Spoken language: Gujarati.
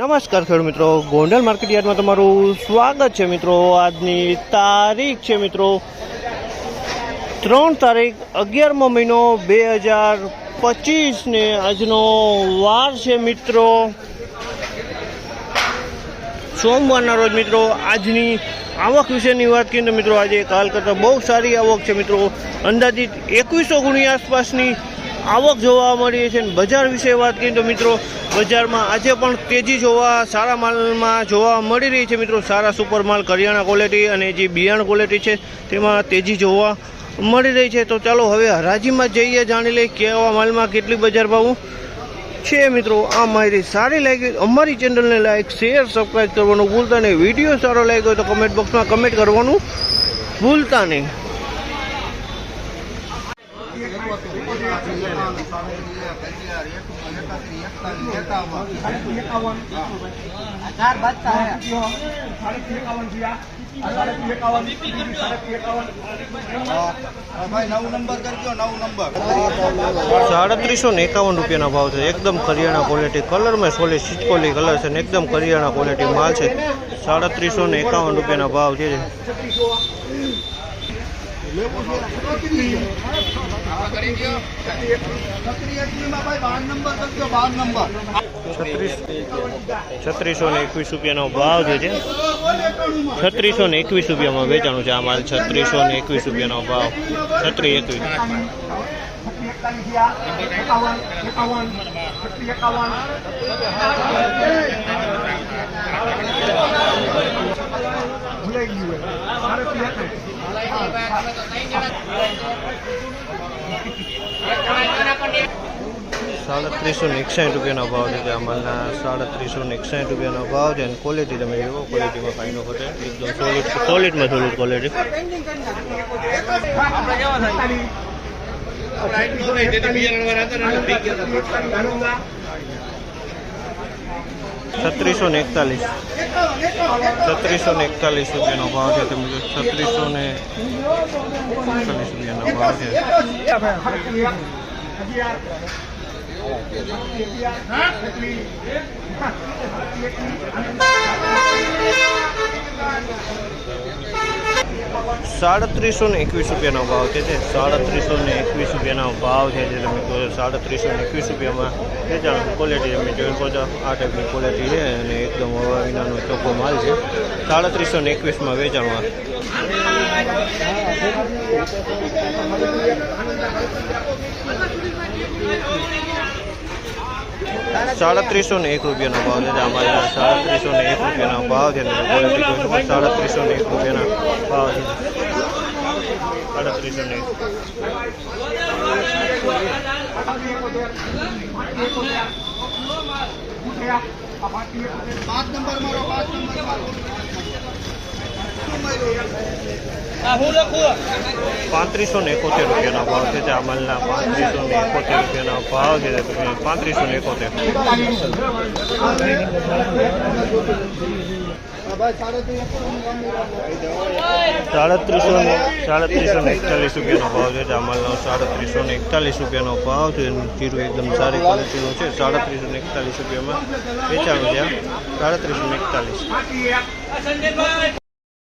નમસ્કાર ખેડૂત મિત્રો. ગોંડલ માર્કેટ તમારું સ્વાગત છે મિત્રો. આજની તારીખ છે મિત્રો ત્રણ તારીખ અગિયારમો મહિનો બે હજાર પચીસને આજનો વાર છે મિત્રો. સોમવારના રોજ મિત્રો આજની આવક વિશેની વાત કરીએ તો મિત્રો આજે કાલ કરતાં બહુ સારી આવક છે મિત્રો. અંદાજિત એકવીસો ગુણી આસપાસની આવક જોવા મળી છે બજાર વિશે વાત કરીએ તો મિત્રો, બજારમાં આજે પણ તેજી જોવા, સારા માલમાં જોવા મળી રહી છે મિત્રો. સારા સુપર માલ કરિયાણા ક્વોલિટી અને જે બિયાણ ક્વોલિટી છે, તેમાં તેજી જોવા મળી રહી છે. તો ચાલો હવે હરાજીમાં જઈએ, જાણી લઈએ કેવા માલમાં કેટલી બજાર ભાવ છે મિત્રો. આ માહિતી સારી લાગી, અમારી ચેનલને લાઈક શેર સબસ્ક્રાઈબ કરવાનું ભૂલતા નહીં. વીડિયો સારો લાગ્યો તો કમેન્ટ બોક્સમાં કમેન્ટ કરવાનું ભૂલતા નહીં. ચાર બચતા સાડત્રીસો ને એકાવન રૂપિયાના ભાવ છે. એકદમ કરિયાણા ક્વોલિટી કલરમાં સોલી સિટકોલી કલર છે ને એકદમ કરિયાણા ક્વોલિટી માલ છે. સાડત્રીસો ને એકાવન રૂપિયાના ભાવ છે. છત્રીસ ને એકવીસ રૂપિયાનો ભાવ જે છે. છત્રીસો ને એકવીસ રૂપિયામાં વેચાણું છે આ માલ. છત્રીસો ને એકવીસ રૂપિયાનો ભાવ. છત્રી એકવીસ. સાડત્રીસો ને એકસાઠ રૂપિયાનો ભાવ છે જે આ માલના સાડત્રીસો ને એકસાઠ રૂપિયાનો ભાવ છે અને ક્વોલિટી તમે જુઓ ક્વોલિટીમાં કાંઈ નો ઘટે એકદમ સોલિડ સોલિડમાં સોલિડ ક્વોલિટી છત્રીસો ને એકતાલીસ. છત્રીસો ને એકતાલીસ રૂપિયાનો ભાવ છે તમે છત્રીસો ને એકતાલીસ રૂપિયાનો ભાવ છે. અગિયાર અગિયાર એકલી સાડત્રીસો ને એકવીસ રૂપિયાનો ભાવ છે. જે સાડત્રીસો ને એકવીસ રૂપિયાનો ભાવ છે. જે તમે કહો સાડત્રીસો ને એકવીસ રૂપિયામાં વેચાણ ક્વોલિટી તમે જોઈ શકો છો. આ ટાઈપની ક્વોલિટી છે અને એકદમ હવા વિનાનો ચોખ્ખો માલ છે. સાડત્રીસો ને એકવીસમાં વેચાણમાં. સાડત્રીસો ને એક રૂપિયાનો ભાવ છે. અમારે સાડત્રીસો ને એક રૂપિયાનો ભાવ છે સાડા સાડત્રીસો ને એક રૂપિયાના ભાવ છે. સાડત્રીસો ને પાંચ પાંત્રીસો ને એકોતેર રૂપિયાનો ભાવ છે જે મલના પાંત્રીસો ને એકોતેર રૂપિયાનો ભાવ છે પાંત્રીસો ને એકોતેર. સાડત્રીસ ને સાડત્રીસો ને એકતાલીસ રૂપિયાનો ભાવ છે જે અમલનો સાડત્રીસો ને એકતાલીસ રૂપિયાનો ભાવ છે જીરું એકદમ સારી ક્વોલિટીનું છે સાડત્રીસો ને એકતાલીસ રૂપિયામાં વેચાણું છે આ. સાડત્રીસો ને એકતાલીસ.